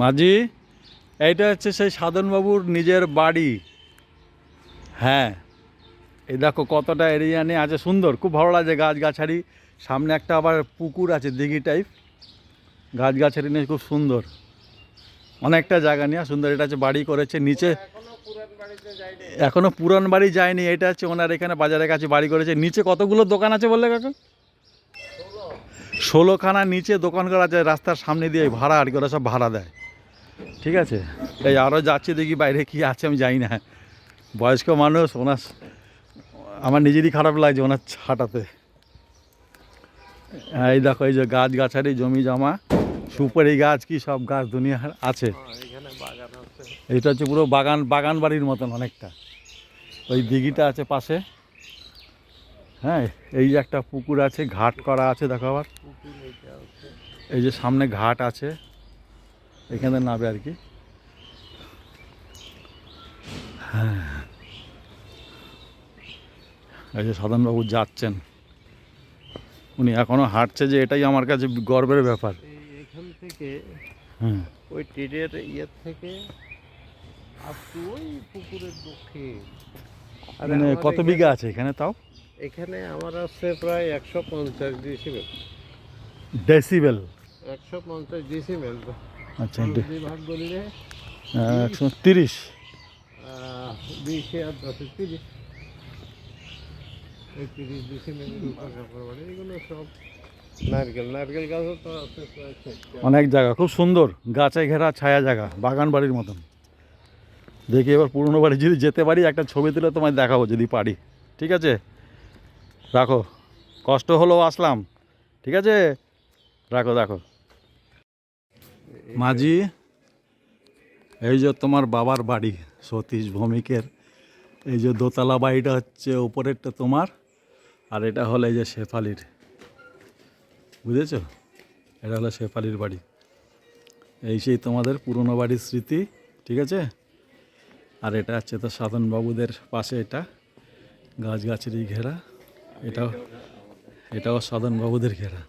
মাঝি, এইটা হচ্ছে সেই সাধনবাবুর নিজের বাড়ি। হ্যাঁ এই দেখো কতটা এরিয়া নিয়ে আছে সুন্দর, খুব ভালো লাগে গাছগাছালি। সামনে একটা আবার পুকুর আছে, দিঘি টাইপ গাছগাছালি নিয়ে খুব সুন্দর। অনেকটা জায়গা নিয়ে সুন্দর, এটা হচ্ছে বাড়ি করেছে, নিচে এখনও পুরান বাড়ি যায়নি, এটা হচ্ছে ওনার এখানে বাজারের কাছে বাড়ি করেছে। নিচে কতগুলো দোকান আছে বললে কাকা? ষোলোখানা নিচে দোকান করা আছে, রাস্তার সামনে দিয়ে ভাড়া আর কি, ওরা সব ভাড়া দেয়। ঠিক আছে? এই আরও যাচ্ছি দেখি বাইরে কি আছে আমি জানি না। বয়স্ক মানুষ ওনার আমার নিজেরই খারাপ লাগছে ওনার হাঁটাতে হ্যাঁ, এই দেখো এই যে গাছ গাছালি জমি জমা সুপারি গাছ কি সব গাছ দুনিয়ার আছে। এখানে এটা হচ্ছে পুরো বাগান বাগান বাড়ির মতন অনেকটা। ওই দিঘিটা আছে পাশে। হ্যাঁ এই যে একটা পুকুর আছে ঘাট করা আছে দেখো আবার। আছে। এই যে সামনে ঘাট আছে। এখানে নাবে আর কি। হ্যাঁ। এই যে সাধনবাবু যাচ্ছেন উনি এখনও হাঁটছে যে এটাই আমার কাছে গর্বের ব্যাপার। এখান থেকে হুম ওই টিরের ইয়ের থেকে আপ টু ওই পুকুরের দক্ষিণ। মানে কত বিঘা আছে এখানে তাও? এখানে আমার আছে প্রায় একশো পঞ্চাশ ডিসিমেল ডেসিবেল একশো পঞ্চাশ ডিসিমেল আচ্ছা ভাগ করলে একশো তিরিশ। বিশে আর দশে তিরিশ। এই তিরিশ ডিসিমেল এগুলো সব নারকেল। নারকেল গাছও তো আছে প্রায় চারটে। অনেক জায়গা খুব সুন্দর। গাছে ঘেরা ছায়া জায়গা বাগান বাড়ির মতন। দেখি এবার পুরনো বাড়ি যদি যেতে পারি একটা ছবি তুলে তোমায় দেখাবো যদি পারি। ঠিক আছে? রাখো। কষ্ট হলেও আসলাম। ঠিক আছে? রাখো রাখো। মাঝি, এই যে তোমার বাবার বাড়ি, সতীশ ভৌমিকের, এই যে দোতলা বাড়িটা হচ্ছে ওপরেরটা তোমার, আর এটা হলো এই যে শেফালির, বুঝেছ? এটা হলো শেফালির বাড়ি। এই সেই তোমাদের পুরনো বাড়ির স্মৃতি, ঠিক আছে? আর এটা হচ্ছে তো সাধনবাবুদের পাশে এটা গাছগাছালি ঘেরা, এটাও এটাও সাধনবাবুদের ঘেরা,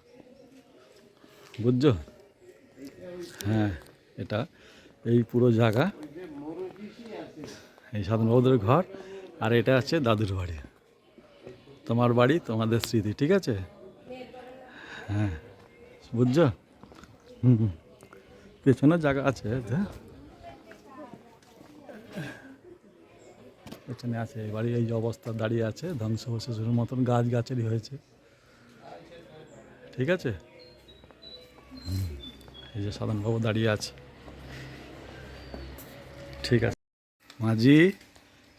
বুঝছ? হ্যাঁ এটা। এই পুরো জায়গা। এই সাধনবাবুদের ঘর। আর এটা হচ্ছে দাদুর বাড়ি। তোমার বাড়ি, তোমাদের স্মৃতি, ঠিক আছে? হ্যাঁ বুঝছ? হুম। পেছনে জায়গা আছে পেছনে আছে, এই বাড়ি, এই যে অবস্থা, দাঁড়িয়ে আছে ধ্বংসবশেষের মতন গাছ গাছেরই হয়েছে। ঠিক আছে? হুম। এই যে সাধনবাবু দাঁড়িয়ে আছে। ঠিক আছে। মাঝি,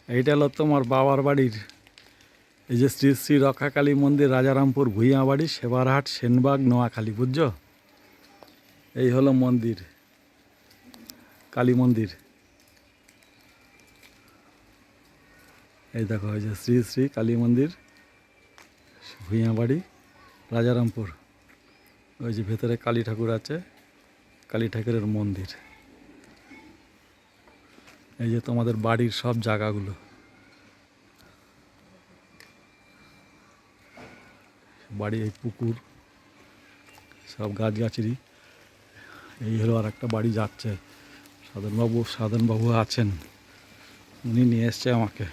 এইটা হলো তোমার বাবার বাড়ির। এই যে শ্রী শ্রী রক্ষাকালী মন্দির, রাজারামপুর ভুইয়াবাড়ি, সেবারহাট, সেনবাগ, নোয়াখালী, বুঝছ? এই হলো মন্দির, কালী মন্দির। এই দেখো, এই যে শ্রী শ্রী কালী মন্দির, ভুইয়াবাড়ি, রাজারামপুর। ওই যে ভেতরে কালী ঠাকুর আছে। কালী ঠাকুরের মন্দির। এই যে তোমাদের বাড়ির সব জায়গাগুলো। বাড়ি এই পুকুর, সব গাছগাছালি এই হলো আর একটা বাড়ি যাচ্ছে। সাধনবাবু সাধনবাবু আছেন। উনি নিয়ে এসছে আমাকে।